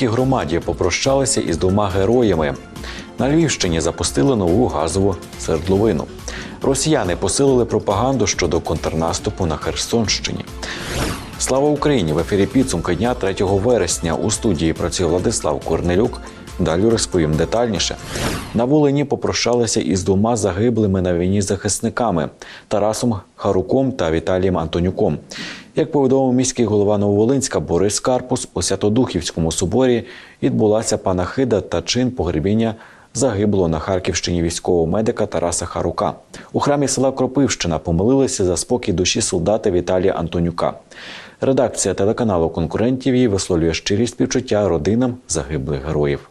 Нововолинській громаді попрощалися із двома героями. На Львівщині запустили нову газову свердловину. Росіяни посилили пропаганду щодо контрнаступу на Херсонщині. Слава Україні! В ефірі підсумки дня 3 вересня у студії працює Владислав Корнелюк. Далі розповім детальніше. На Волині попрощалися із двома загиблими на війні захисниками Тарасом Харуком та Віталієм Антонюком. Як повідомив міський голова Нововолинська Борис Карпус, у Святодухівському соборі відбулася панахида та чин погребіння загиблого на Харківщині військового медика Тараса Харука. У храмі села Кропивщина помолилися за спокій душі солдата Віталія Антонюка. Редакція телеканалу конкурентів її висловлює щирі співчуття родинам загиблих героїв.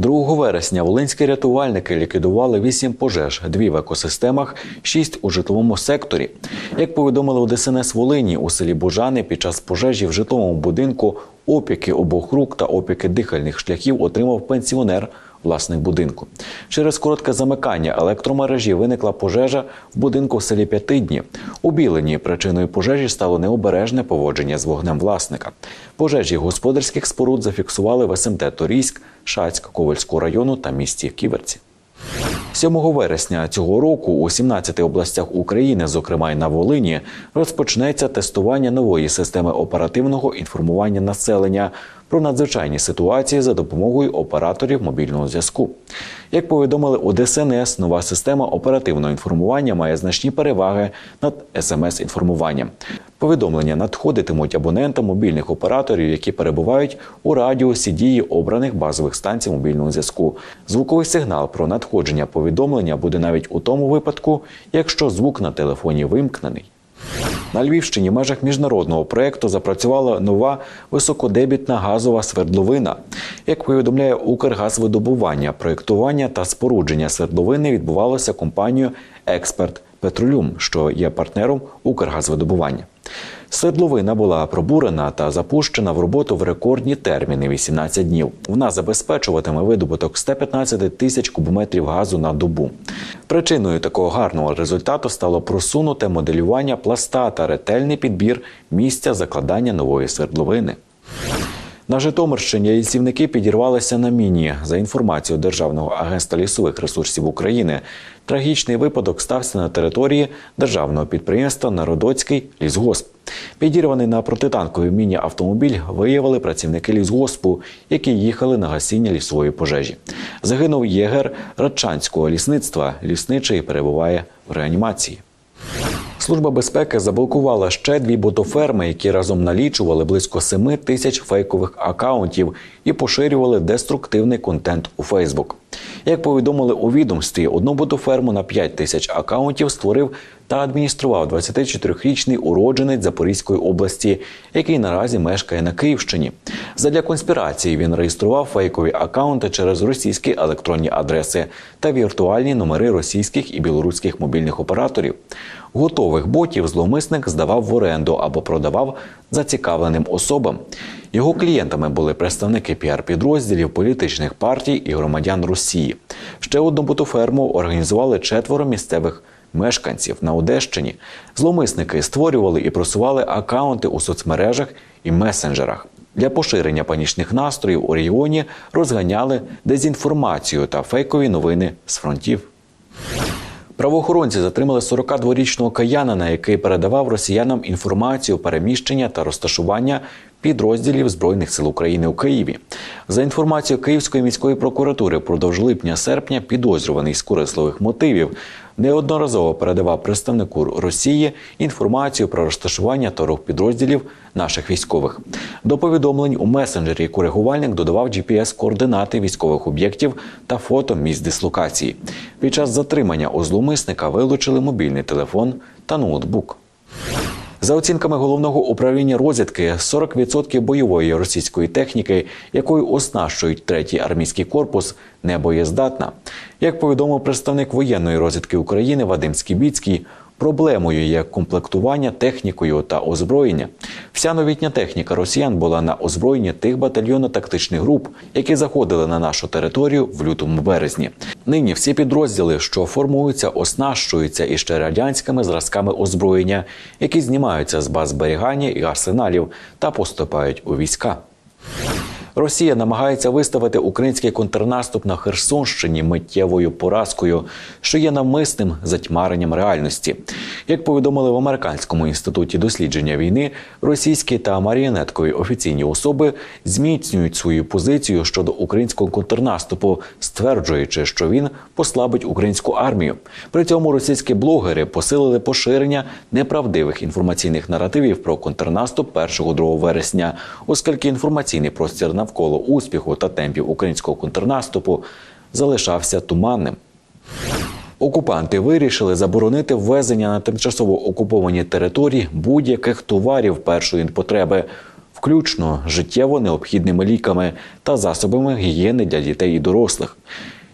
2 вересня волинські рятувальники ліквідували 8 пожеж, дві в екосистемах, 6 у житловому секторі. Як повідомили у ДСНС Волині, у селі Бужани під час пожежі в житловому будинку опіки обох рук та опіки дихальних шляхів отримав пенсіонер. Власник будинку через коротке замикання електромережі виникла пожежа в будинку в селі П'ятидні. У Білині причиною пожежі стало необережне поводження з вогнем власника. Пожежі господарських споруд зафіксували в СМТ Торійськ, Шацьк, Ковальського району та місті Ківерці. 7 вересня цього року у 17 областях України, зокрема й на Волині, розпочнеться тестування нової системи оперативного інформування населення про надзвичайні ситуації за допомогою операторів мобільного зв'язку. Як повідомили у ДСНС, нова система оперативного інформування має значні переваги над смс-інформуванням. Повідомлення надходитимуть абонентам мобільних операторів, які перебувають у радіусі дії обраних базових станцій мобільного зв'язку. Звуковий сигнал про надходження повідомлення буде навіть у тому випадку, якщо звук на телефоні вимкнений. На Львівщині в межах міжнародного проєкту запрацювала нова високодебітна газова свердловина. Як повідомляє Укргазвидобування, проєктування та спорудження свердловини відбувалося компанією Експерт Петролюм, що є партнером Укргазвидобування. Свердловина була пробурена та запущена в роботу в рекордні терміни 18 днів. Вона забезпечуватиме видобуток 115 тисяч кубометрів газу на добу. Причиною такого гарного результату стало просунуте моделювання пласта та ретельний підбір місця закладання нової свердловини. На Житомирщині лісівники підірвалися на міні. За інформацією Державного агентства лісових ресурсів України, трагічний випадок стався на території державного підприємства Народоцький лісгосп. Підірваний на протитанковій міні автомобіль виявили працівники лісгоспу, які їхали на гасіння лісової пожежі. Загинув єгер Радчанського лісництва. Лісничий перебуває в реанімації. Служба безпеки заблокувала ще дві ботоферми, які разом налічували близько 7 тисяч фейкових акаунтів і поширювали деструктивний контент у Фейсбук. Як повідомили у відомстві, одну ботоферму на 5 тисяч акаунтів створив та адміністрував 24-річний уродженець Запорізької області, який наразі мешкає на Київщині. Задля конспірації він реєстрував фейкові акаунти через російські електронні адреси та віртуальні номери російських і білоруських мобільних операторів. Готових ботів зловмисник здавав в оренду або продавав зацікавленим особам. Його клієнтами були представники піар-підрозділів, політичних партій і громадян Росії. Ще одну ботоферму організували четверо місцевих мешканців на Одещині. Зловмисники створювали і просували акаунти у соцмережах і месенджерах. Для поширення панічних настроїв у регіоні розганяли дезінформацію та фейкові новини з фронтів. Правоохоронці затримали 42-річного каянина, який передавав росіянам інформацію переміщення та розташування підрозділів збройних сил України у Києві. За інформацією Київської міської прокуратури, впродовж липня-серпня підозрюваний з корисливих мотивів неодноразово передавав представнику Росії інформацію про розташування та підрозділів наших військових. До повідомлень у месенджері коригувальник додавав GPS-координати військових об'єктів та фото місць дислокації. Під час затримання у зловмисника вилучили мобільний телефон та ноутбук. За оцінками головного управління розвідки, 40% бойової російської техніки, якою оснащують третій армійський корпус, не боєздатна. Як повідомив представник воєнної розвідки України Вадим Скібіцький, проблемою є комплектування технікою та озброєння. Вся новітня техніка росіян була на озброєнні тих батальйонно-тактичних груп, які заходили на нашу територію в лютому березні. Нині всі підрозділи, що формуються, оснащуються іще радянськими зразками озброєння, які знімаються з баз зберігання і арсеналів та поступають у війська. Росія намагається виставити український контрнаступ на Херсонщині миттєвою поразкою, що є навмисним затьмаренням реальності. Як повідомили в американському інституті дослідження війни, російські та маріонеткові офіційні особи зміцнюють свою позицію щодо українського контрнаступу, стверджуючи, що він послабить українську армію. При цьому російські блогери посилили поширення неправдивих інформаційних наративів про контрнаступ 1-2 вересня, оскільки інформаційний простір навколо успіху та темпів українського контрнаступу залишався туманним. Окупанти вирішили заборонити ввезення на тимчасово окуповані території будь-яких товарів першої потреби, включно життєво необхідними ліками та засобами гігієни для дітей і дорослих.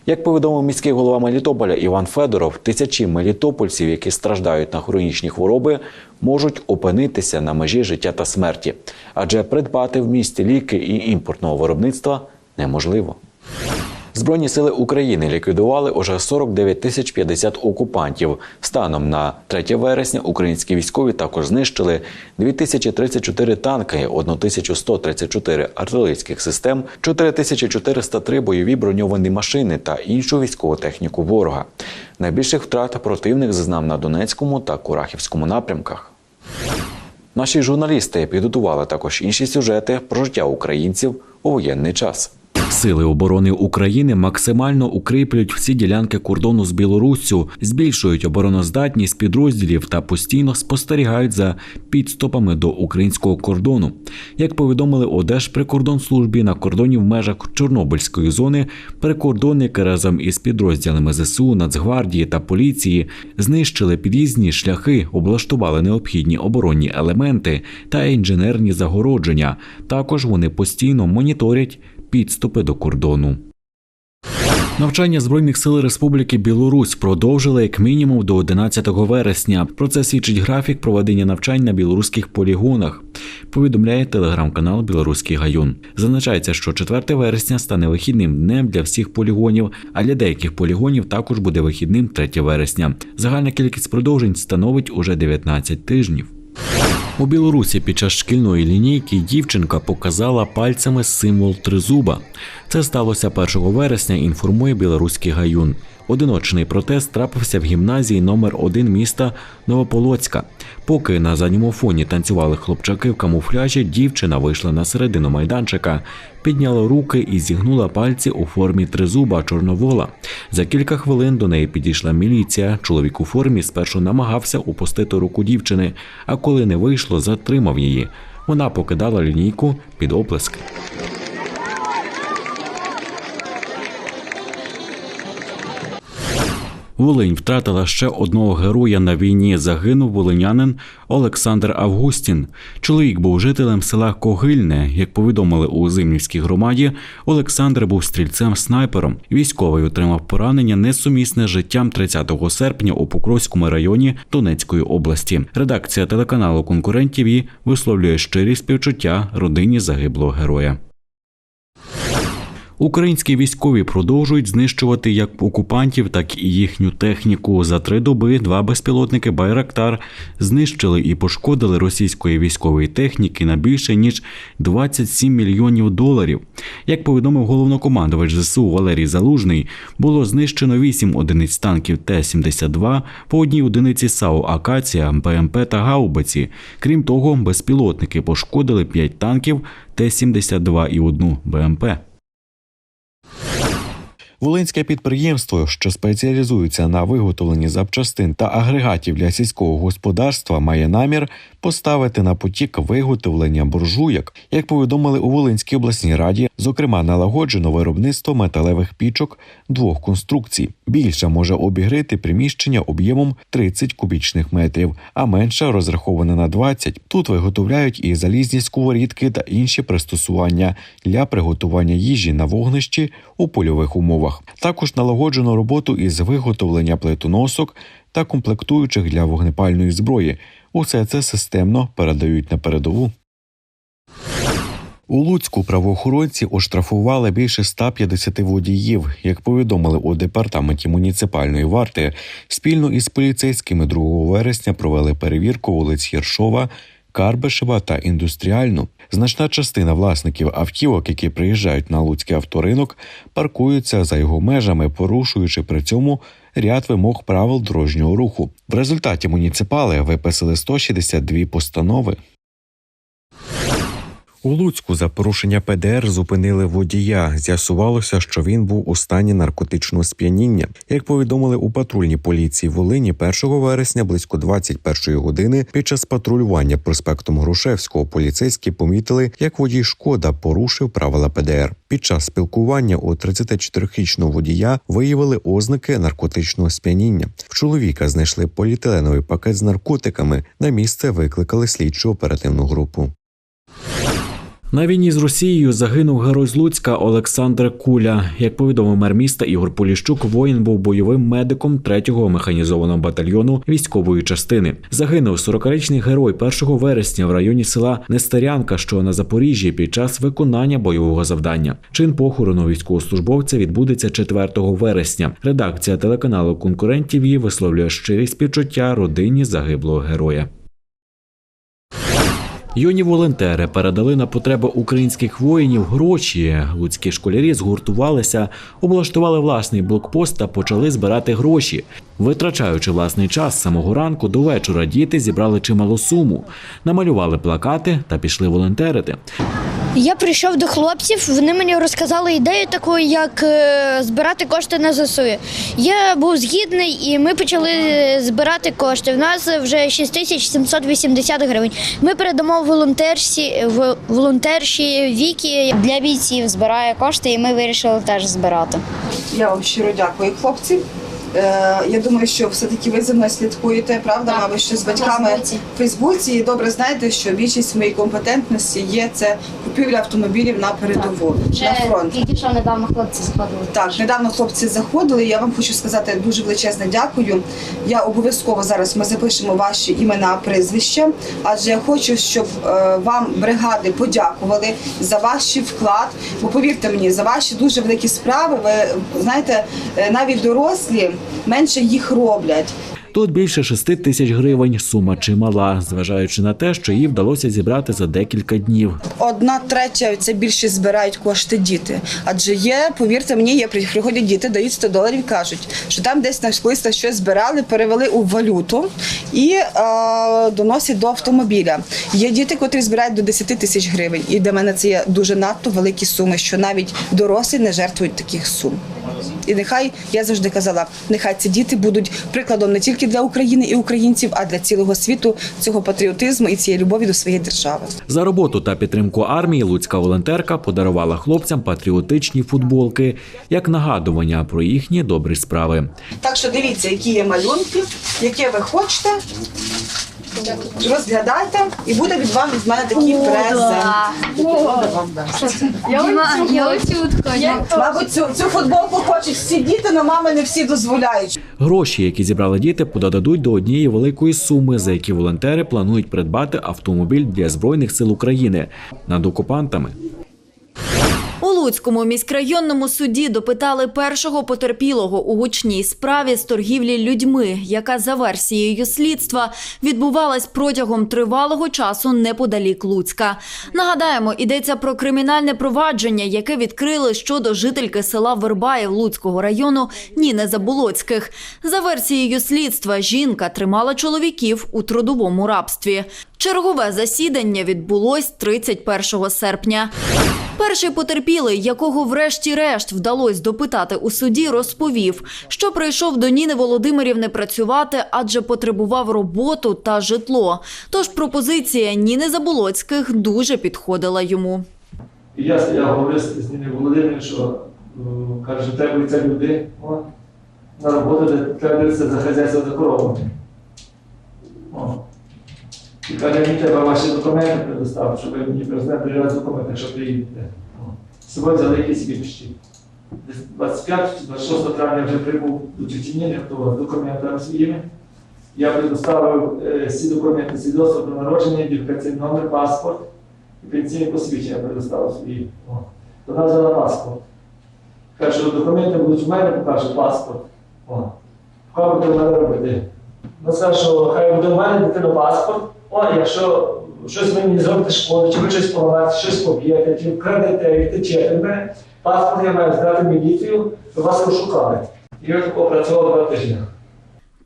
Як повідомив міський голова Мелітополя Іван Федоров, тисячі мелітопольців, які страждають на хронічні хвороби, можуть опинитися на межі життя та смерті, адже придбати в місті ліки і імпортного виробництва неможливо. Збройні сили України ліквідували уже 49 тисяч 50 окупантів. Станом на 3 вересня українські військові також знищили 2034 танки, 1134 артилерійських систем, 4403 бойові броньовані машини та іншу військову техніку ворога. Найбільших втрат противник зазнав на Донецькому та Курахівському напрямках. Наші журналісти підготували також інші сюжети про життя українців у воєнний час. Сили оборони України максимально укріплюють всі ділянки кордону з Білоруссю, збільшують обороноздатність підрозділів та постійно спостерігають за підступами до українського кордону. Як повідомили у Держприкордонслужбі на кордоні в межах Чорнобильської зони, прикордонники разом із підрозділами ЗСУ, Нацгвардії та поліції знищили під'їзні шляхи, облаштували необхідні оборонні елементи та інженерні загородження. Також вони постійно моніторять підступи до кордону. Навчання збройних сил Республіки Білорусь продовжили як мінімум до 11 вересня. Про це свідчить графік проведення навчань на білоруських полігонах. Повідомляє телеграм-канал Білоруський Гаюн. Зазначається, що 4 вересня стане вихідним днем для всіх полігонів, а для деяких полігонів також буде вихідним 3 вересня. Загальна кількість продовжень становить уже 19 тижнів. У Білорусі під час шкільної лінійки дівчинка показала пальцями символ тризуба. Це сталося 1 вересня. Інформує білоруський гаюн. Одиночний протест трапився в гімназії номер 1 міста Новополоцька. Поки на задньому фоні танцювали хлопчаки в камуфляжі, дівчина вийшла на середину майданчика, підняла руки і зігнула пальці у формі тризуба чорновола. За кілька хвилин до неї підійшла міліція. Чоловік у формі спершу намагався упустити руку дівчини, а коли не вийшло, затримав її. Вона покидала лінійку під оплески. Волинь втратила ще одного героя на війні. Загинув волинянин Олександр Августін. Чоловік був жителем села Когильне. Як повідомили у Зимнівській громаді, Олександр був стрільцем-снайпером. Військовий отримав поранення несумісне з життям 30 серпня у Покровському районі Донецької області. Редакція телеканалу конкурентів і висловлює щирі співчуття родині загиблого героя. Українські військові продовжують знищувати як окупантів, так і їхню техніку. За три доби два безпілотники Байрактар знищили і пошкодили російської військової техніки на більше ніж 27 мільйонів доларів. Як повідомив головнокомандувач ЗСУ Валерій Залужний, було знищено 8 одиниць танків Т-72 по одній одиниці САУ Акація, БМП та Гаубиці. Крім того, безпілотники пошкодили 5 танків Т-72 і одну БМП. Волинське підприємство, що спеціалізується на виготовленні запчастин та агрегатів для сільського господарства, має намір поставити на потік виготовлення буржуйок, як повідомили у Волинській обласній раді, зокрема налагоджено виробництво металевих пічок двох конструкцій. Більша може обігрити приміщення об'ємом 30 кубічних метрів, а менша розрахована на 20. Тут виготовляють і залізні сковорідки та інші пристосування для приготування їжі на вогнищі у польових умовах. Також налагоджено роботу із виготовлення плитоносок та комплектуючих для вогнепальної зброї. Усе це системно передають на передову. У Луцьку правоохоронці оштрафували більше 150 водіїв. Як повідомили у департаменті муніципальної варти, спільно із поліцейськими 2 вересня провели перевірку вулиць Єршова, Карбишева та індустріальну. Значна частина власників автівок, які приїжджають на Луцький авторинок, паркуються за його межами, порушуючи при цьому ряд вимог правил дорожнього руху. В результаті муніципали виписали 162 постанови. У Луцьку за порушення ПДР зупинили водія. З'ясувалося, що він був у стані наркотичного сп'яніння. Як повідомили у патрульній поліції Волині, 1 вересня близько 21 години під час патрулювання проспектом Грушевського поліцейські помітили, як водій шкода порушив правила ПДР. Під час спілкування у 34-річного водія виявили ознаки наркотичного сп'яніння. В чоловіка знайшли поліетиленовий пакет з наркотиками. На місце викликали слідчу оперативну групу. На війні з Росією загинув герой з Луцька Олександр Куля. Як повідомив мер міста Ігор Поліщук, воїн був бойовим медиком 3-го механізованого батальйону військової частини. Загинув 40-річний герой 1 вересня в районі села Нестерянка, що на Запоріжжі, під час виконання бойового завдання. Чин похорону військовослужбовця відбудеться 4 вересня. Редакція телеканалу конкурентів її висловлює щирі співчуття родині загиблого героя. Юні волонтери передали на потреби українських воїнів гроші. Луцькі школярі згуртувалися, облаштували власний блокпост та почали збирати гроші. Витрачаючи власний час з самого ранку до вечора, діти зібрали чималу суму, намалювали плакати та пішли волонтерити. Я прийшов до хлопців, вони мені розказали ідею таку, як е, збирати кошти на ЗСУ. Я був згідний і ми почали збирати кошти. У нас вже 6780 гривень. Ми передамо волонтерші, в- волонтерші Вікі для бійців збирає кошти, і ми вирішили теж збирати. Я вам щиро дякую, хлопці. Е, я думаю, що все-таки ви за мною слідкуєте, правда, Так, мабуть, що з батьками в Фейсбуці. І добре знаєте, що більшість моєї компетентності є це купівля автомобілів на передову, на фронт. тільки що недавно хлопці сходили. Так, недавно хлопці заходили. Я вам хочу сказати дуже величезне дякую. Я обов'язково зараз ми запишемо ваші імена, прізвища, адже я хочу, щоб е, вам бригади подякували за ваш вклад. Бо повірте мені, за ваші дуже великі справи. Ви знаєте, е, навіть дорослі менше їх роблять. Тут більше 6 тисяч гривень. Сума чимала, зважаючи на те, що її вдалося зібрати за декілька днів. Одна третя це більше збирають кошти діти. Адже є, повірте мені, є при- приходять діти, дають 100 доларів, кажуть, що там десь на колись щось збирали, перевели у валюту і е, доносять до автомобіля. Є діти, котрі збирають до 10 тисяч гривень. І для мене це є дуже надто великі суми, що навіть дорослі не жертвують таких сум. І нехай я завжди казала, нехай ці діти будуть прикладом не тільки для України і українців, а для цілого світу цього патріотизму і цієї любові до своєї держави. За роботу та підтримку армії луцька волонтерка подарувала хлопцям патріотичні футболки як нагадування про їхні добрі справи. Так що дивіться, які є малюнки, яке ви хочете. Розглядайте, і буде від вам від мене такий презент. Мабуть, цю, цю футболку хочуть всі діти, але мами не всі дозволяють. Гроші, які зібрали діти, подадуть до однієї великої суми, за які волонтери планують придбати автомобіль для збройних сил України над окупантами. Луцькому міськрайонному суді допитали першого потерпілого у гучній справі з торгівлі людьми, яка за версією слідства відбувалась протягом тривалого часу неподалік Луцька. Нагадаємо, йдеться про кримінальне провадження, яке відкрили щодо жительки села Вербаїв Луцького району Ніни Заболоцьких. За версією слідства, жінка тримала чоловіків у трудовому рабстві. Чергове засідання відбулось 31 серпня. Перший потерпілий, якого врешті-решт вдалося допитати у суді, розповів, що прийшов до Ніни Володимирівни працювати, адже потребував роботу та житло. Тож пропозиція Ніни Заболоцьких дуже підходила йому. Я стояв говорив з Ніною Володимирівною, що е, каже, требуються люди о, на роботу, треба дивитися за хазяйство за коровами. І треба ваші документи предоставити, щоб мені привезли три документи, якщо приїдете. З собою взяли якісь вірші. Десь 25-26 травня вже прибув до Чеченіни, то документи своїми. Я предоставив е, всі документи, свідоцтво про народження, ідентифікаційний номер, паспорт і пенсійне посвідчення предоставив свої. Вона взяла паспорт. Каже, що документи будуть в мене, покаже паспорт. Хай буде в мене робити. Ну, сказав, що хай буде в мене дитину паспорт. О, якщо щось мені зробите шкоду, чи ви щось поламаєте, щось поб'єте, чи вкрадете, і втечете в мене, паспорт я маю здати міліцію, вас розшукали. І я тако працював два тижні.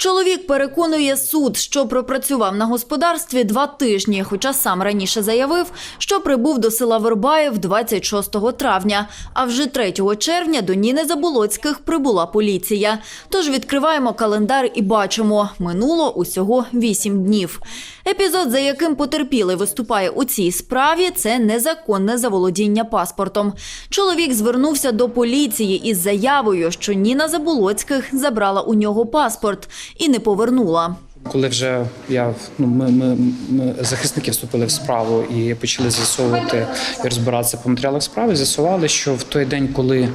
Чоловік переконує суд, що пропрацював на господарстві два тижні, хоча сам раніше заявив, що прибув до села Вербаїв 26 травня. А вже 3 червня до Ніни Заболоцьких прибула поліція. Тож відкриваємо календар і бачимо, минуло усього 8 днів. Епізод, за яким потерпілий виступає у цій справі, це незаконне заволодіння паспортом. Чоловік звернувся до поліції із заявою, що Ніна Заболоцьких забрала у нього паспорт і не повернула. Коли вже я ну ми, ми, ми захисники вступили в справу і почали з'ясовувати і розбиратися по матеріалах справи, з'ясували, що в той день, коли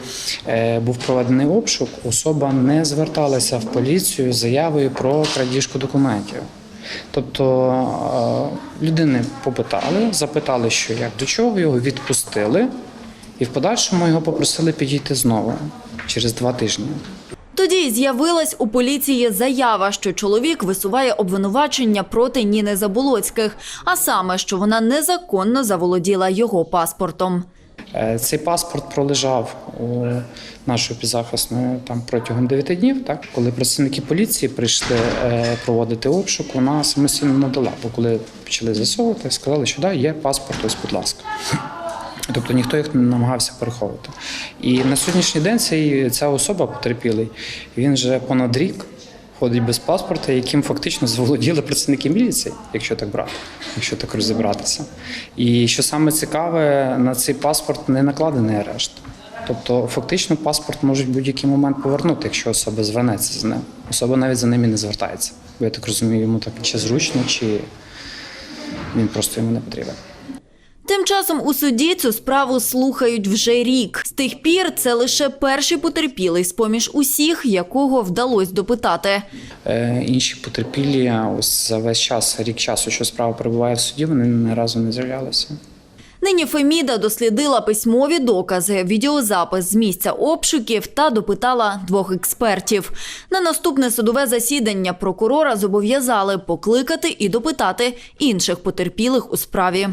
е, був проведений обшук, особа не зверталася в поліцію з заявою про крадіжку документів. Тобто е, людини попитали, запитали, що як до чого, його відпустили, і в подальшому його попросили підійти знову через два тижні. Тоді з'явилась у поліції заява, що чоловік висуває обвинувачення проти Ніни Заболоцьких, а саме, що вона незаконно заволоділа його паспортом. Е, Цей паспорт пролежав у нашої підзахисної там протягом 9 днів. Так, коли працівники поліції прийшли е, проводити обшук, вона самостійно надала. Бо коли почали з'ясовувати, сказали, що да, є паспорт, ось, будь ласка. Тобто ніхто їх не намагався переховувати. І на сьогоднішній день цей, ця особа потерпілий, він вже понад рік ходить без паспорта, яким фактично заволоділи працівники міліції, якщо так брати, якщо так розібратися. І що саме цікаве, на цей паспорт не накладений арешт. Тобто, фактично, паспорт можуть в будь-який момент повернути, якщо особа звернеться з ним. Особа навіть за ним і не звертається. Бо я так розумію, йому так чи зручно, чи він просто йому не потрібен. Тим часом у суді цю справу слухають вже рік. З тих пір це лише перший потерпілий з поміж усіх, якого вдалося допитати. Е, інші потерпілі ось за весь час, рік часу, що справа перебуває в суді, вони ні разу не з'являлися. Нині Феміда дослідила письмові докази, відеозапис з місця обшуків та допитала двох експертів. На наступне судове засідання прокурора зобов'язали покликати і допитати інших потерпілих у справі.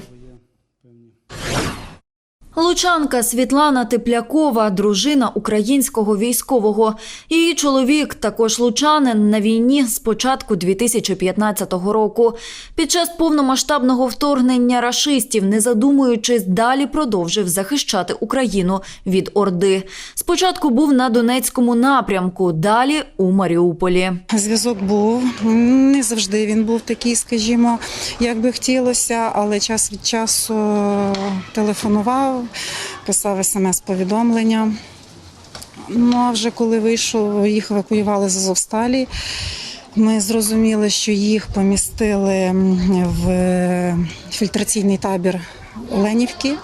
Лучанка Світлана Теплякова, дружина українського військового. Її чоловік, також лучанин, на війні з початку 2015 року. Під час повномасштабного вторгнення рашистів, не задумуючись, далі продовжив захищати Україну від Орди. Спочатку був на Донецькому напрямку, далі у Маріуполі. Зв'язок був не завжди він був такий, скажімо, як би хотілося, але час від часу телефонував, писав смс-повідомлення. Ну а вже коли вийшов, їх евакуювали з Азовсталі. Ми зрозуміли, що їх помістили в фільтраційний табір Оленівки.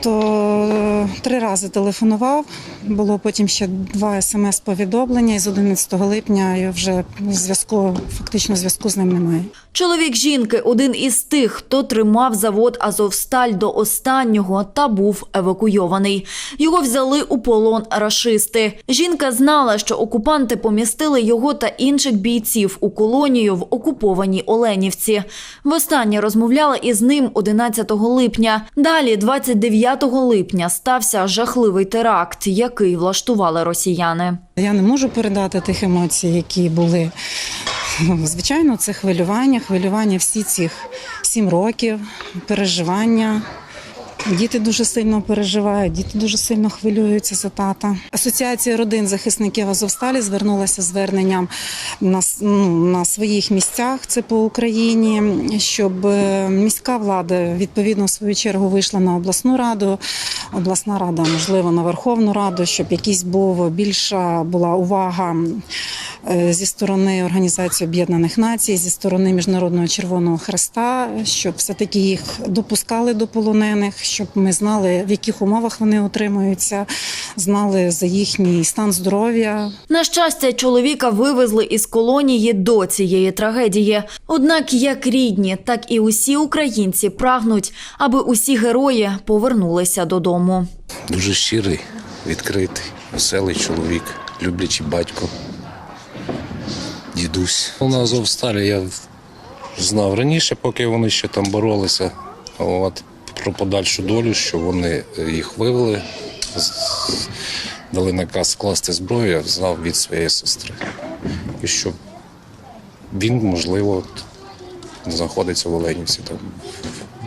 То три рази телефонував. Було потім ще два смс-повідомлення, і з 11 липня вже зв'язку, фактично зв'язку з ним немає. Чоловік жінки один із тих, хто тримав завод Азовсталь до останнього та був евакуйований. Його взяли у полон рашисти. Жінка знала, що окупанти помістили його та інших бійців у колонію в окупованій Оленівці. Востаннє розмовляла із ним 11 липня. Далі, 29 липня, стався жахливий теракт, який влаштували росіяни. Я не можу передати тих емоцій, які були. Звичайно, це хвилювання, хвилювання всі цих сім років, переживання. Діти дуже сильно переживають, діти дуже сильно хвилюються за тата. Асоціація родин захисників Азовсталі звернулася зверненням на, ну, на своїх місцях. Це по Україні, щоб е, міська влада відповідно в свою чергу вийшла на обласну раду. Обласна рада, можливо, на Верховну Раду, щоб якийсь був більша була увага зі сторони Організації Об'єднаних Націй, зі сторони Міжнародного Червоного Хреста, щоб все-таки їх допускали до полонених, щоб ми знали, в яких умовах вони утримуються, знали за їхній стан здоров'я, На щастя, чоловіка вивезли із колонії до цієї трагедії. Однак, як рідні, так і усі українці прагнуть, аби усі герої повернулися додому. Дуже щирий, відкритий, веселий чоловік, люблячий батько, дідусь. На Азовсталі я знав раніше, поки вони ще там боролися. От, про подальшу долю, що вони їх вивели, дали наказ скласти зброю, я знав від своєї сестри. І що він, можливо, знаходиться в Оленівці, там,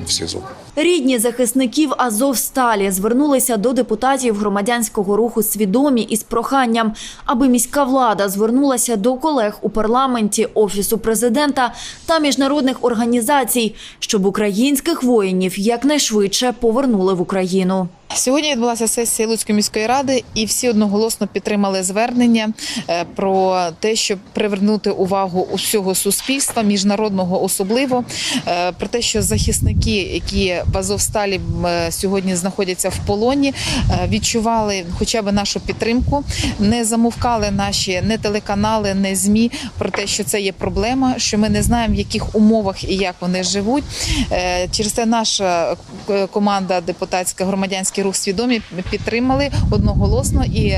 в СІЗО. Рідні захисників Азовсталі звернулися до депутатів громадянського руху свідомі із проханням, аби міська влада звернулася до колег у парламенті, офісу президента та міжнародних організацій, щоб українських воїнів якнайшвидше повернули в Україну. Сьогодні відбулася сесія Луцької міської ради, і всі одноголосно підтримали звернення е, про те, щоб привернути увагу усього суспільства, міжнародного особливо, е, про те, що захисники, які в Азовсталі е, сьогодні знаходяться в полоні, е, відчували хоча б нашу підтримку, не замовкали наші не телеканали, не змі про те, що це є проблема, що ми не знаємо, в яких умовах і як вони живуть. Е, Через це наша команда депутатська громадянський рух свідомі підтримали одноголосно, і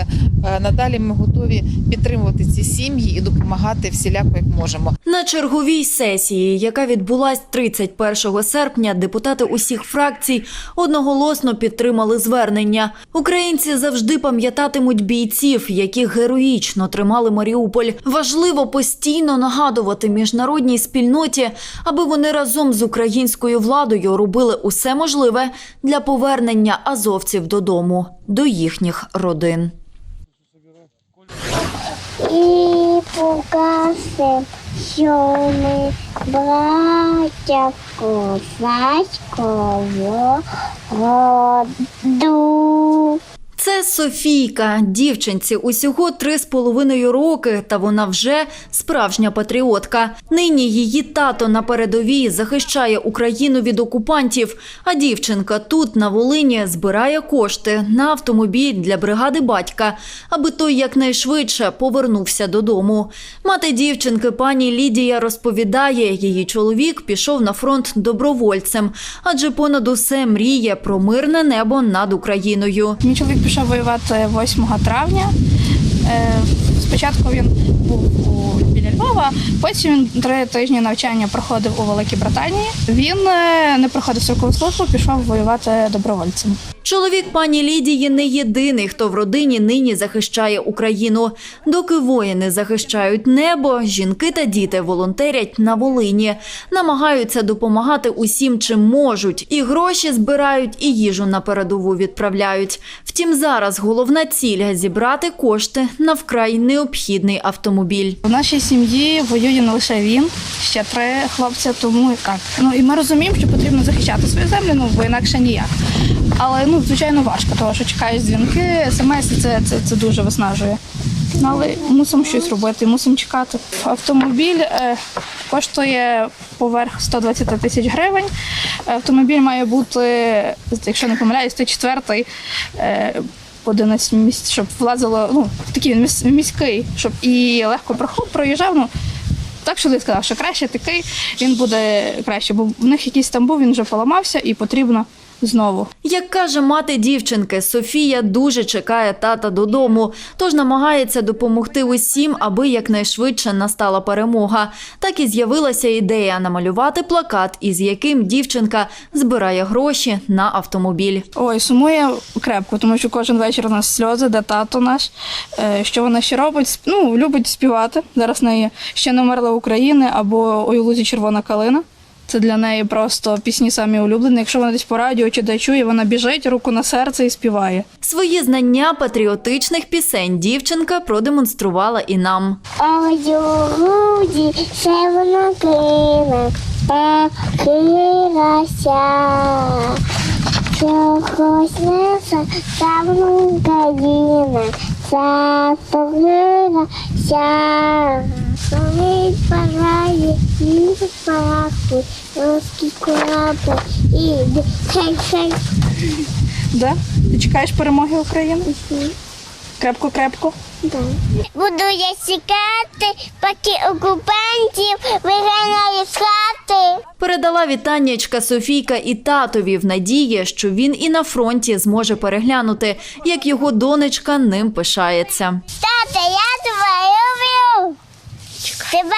надалі ми готові підтримувати ці сім'ї і допомагати всіляко, як можемо. На черговій сесії, яка відбулась 31 серпня, депутати усіх фракцій одноголосно підтримали звернення. Українці завжди пам'ятатимуть бійців, які героїчно тримали Маріуполь. Важливо постійно нагадувати міжнародній спільноті, аби вони разом з українською владою робили усе можливе для повернення азовців додому, до їхніх родин. і що ми браття козацького роду. Це Софійка, дівчинці усього три з половиною роки, та вона вже справжня патріотка. Нині її тато на передовій захищає Україну від окупантів. А дівчинка тут на Волині збирає кошти на автомобіль для бригади батька, аби той якнайшвидше повернувся додому. Мати дівчинки пані Лідія розповідає, її чоловік пішов на фронт добровольцем, адже понад усе мріє про мирне небо над Україною. Мій чоловік пішов воювати 8 травня. Е, Спочатку він був у біля Львова, потім він три тижні навчання проходив у Великій Британії. Він е, не проходив строкову службу, пішов воювати добровольцем. Чоловік пані Лідії не єдиний, хто в родині нині захищає Україну. Доки воїни захищають небо, жінки та діти волонтерять на Волині, намагаються допомагати усім, чим можуть, і гроші збирають, і їжу на передову відправляють. Втім, зараз головна ціль зібрати кошти на вкрай необхідний автомобіль. В нашій сім'ї воює не лише він, ще три хлопця, тому. Ну і ми розуміємо, що потрібно захищати свою землю, ну бо інакше ніяк. Але ну звичайно важко, тому що чекаєш дзвінки, смс це, це, це дуже виснажує. Ну, але мусимо щось робити, мусимо чекати. Автомобіль е, коштує поверх 120 тисяч гривень. Автомобіль має бути, якщо не помиляюсь, то четвертий. Е, 11 місць, щоб влазило, ну, такий міс- міський, щоб і легко проїжджав. Ну, так що ти сказав, що краще такий, він буде краще, бо в них якийсь там був, він вже поламався і потрібно знову. Як каже мати дівчинки, Софія дуже чекає тата додому, тож намагається допомогти усім, аби якнайшвидше настала перемога. Так і з'явилася ідея намалювати плакат, із яким дівчинка збирає гроші на автомобіль. Ой, сумує крепко, тому що кожен вечір у нас сльози, де тато наш. Е, Що вона ще робить? Ну, любить співати. Зараз в неї ще не вмерла України або «Ой, лузі червона калина. Це для неї просто пісні самі улюблені. Якщо вона десь по радіо чи де чує, вона біжить, руку на серце і співає. Свої знання патріотичних пісень дівчинка продемонструвала і нам. Ой, у груді червона калина похилася. Чогось давно Україна запорилася. Стоїть парає, ніж парахуй, русський корабль і хей-хей. Да? Ти чекаєш перемоги України? Крепко-крепко. Буду я чекати, поки окупантів виганяє з хати. Передала вітаннячка Софійка і татові в надії, що він і на фронті зможе переглянути, як його донечка ним пишається. Тата, я тебе люблю. Тебе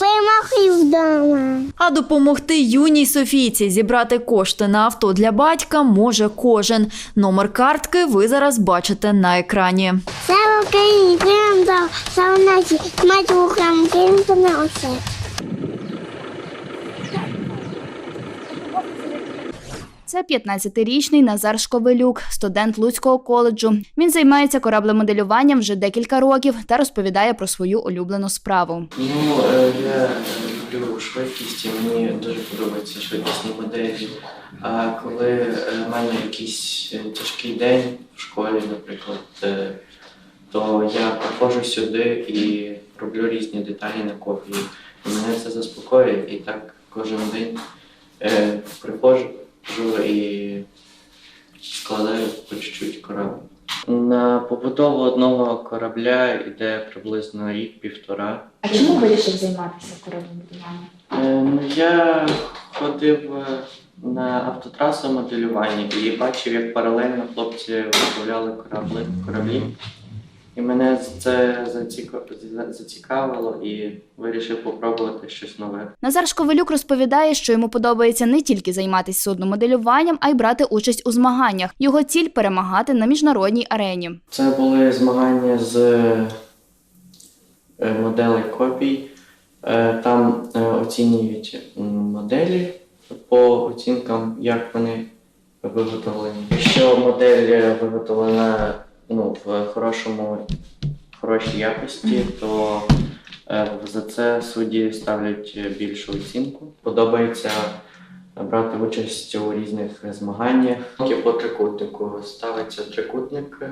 перемоги вдома. А допомогти юній Софійці зібрати кошти на авто для батька може кожен. Номер картки ви зараз бачите на екрані. Слава Україні, до слава нації, мать Україну, прийом на усе. Це 15-річний Назар Шковелюк, студент Луцького коледжу. Він займається кораблемоделюванням вже декілька років та розповідає про свою улюблену справу. Ну, е, я люблю швидкість, і мені дуже подобаються швидкісні моделі. А коли е, в мене якийсь е, тяжкий день в школі, наприклад, то я приходжу сюди і роблю різні деталі на копії. І мене це заспокоює, і так кожен день е, приходжу і складаю по чуть-чуть корабль. На побудову одного корабля йде приблизно рік-півтора. А чому вирішив займатися кораблемоделюванням? Е, Ну, я ходив е, на автотрасу моделювання і бачив, як паралельно хлопці виготовляли корабли, кораблі. І мене це зацікавило і вирішив спробувати щось нове. Назар Шковелюк розповідає, що йому подобається не тільки займатися судномоделюванням, а й брати участь у змаганнях. Його ціль перемагати на міжнародній арені. Це були змагання з е, моделей копій. Е, Там е, оцінюють моделі по оцінкам, як вони виготовлені. Якщо модель виготовлена ну, в хорошому, хорошій якості, то е, за це судді ставлять е, більшу оцінку. Подобається брати участь у різних змаганнях. По трикутнику ставиться трикутник,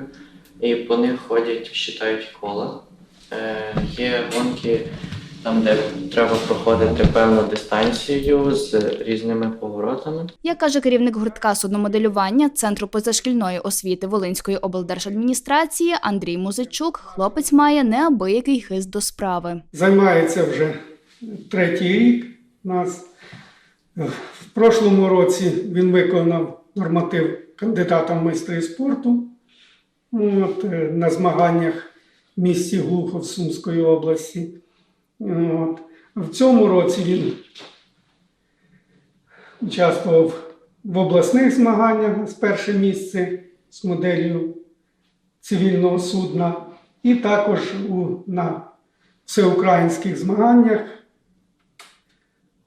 і по них ходять, вважають кола. Е, є гонки там, де треба проходити певну дистанцію з різними поворотами. Як каже керівник гуртка судномоделювання Центру позашкільної освіти Волинської облдержадміністрації Андрій Музичук, хлопець має неабиякий хист до справи. Займається вже третій рік у нас. В прошлому році він виконав норматив кандидата в майстри спорту от, е, на змаганнях в місті Глухов Сумської області. От. В цьому році він участвував в обласних змаганнях з перше місце з моделлю цивільного судна, і також у, на всеукраїнських змаганнях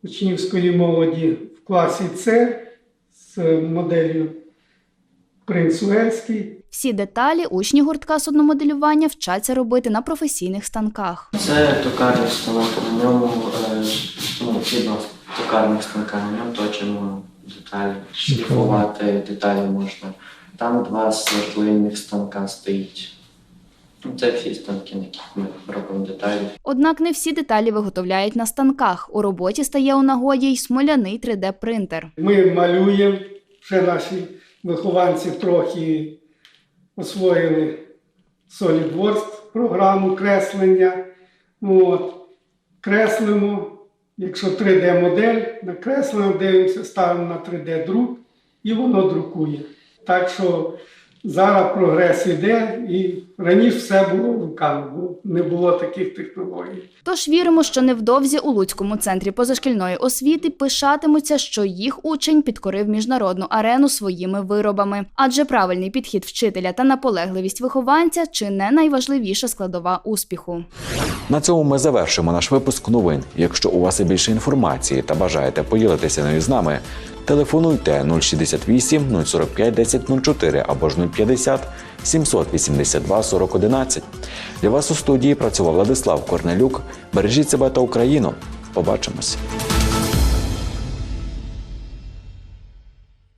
учнівської молоді в класі С з моделлю Принц Уельський. Всі деталі учні гуртка судномоделювання вчаться робити на професійних станках. Це токарний станок, на ньому е, ну, згідно токарних станка, на ньому точимо деталі, шліфувати деталі можна. Там два свердлинних станка стоїть. Це всі станки, на яких ми робимо деталі. Однак не всі деталі виготовляють на станках. У роботі стає у нагоді й смоляний 3D-принтер. Ми малюємо, вже наші вихованці трохи освоїли SolidWorks програму креслення. От. Креслимо, якщо 3D-модель, накреслимо, дивимося, ставимо на 3D-друк і воно друкує. Так що зараз прогрес іде, і раніше все було руками, бо не було таких технологій. Тож віримо, що невдовзі у Луцькому центрі позашкільної освіти пишатимуться, що їх учень підкорив міжнародну арену своїми виробами. Адже правильний підхід вчителя та наполегливість вихованця чи не найважливіша складова успіху. На цьому ми завершимо наш випуск новин. Якщо у вас є більше інформації та бажаєте поділитися нею з нами, телефонуйте 068 045 1004 або ж 050 782 4011. Для вас у студії працював Владислав Корнелюк. Бережіть себе та Україну. Побачимось.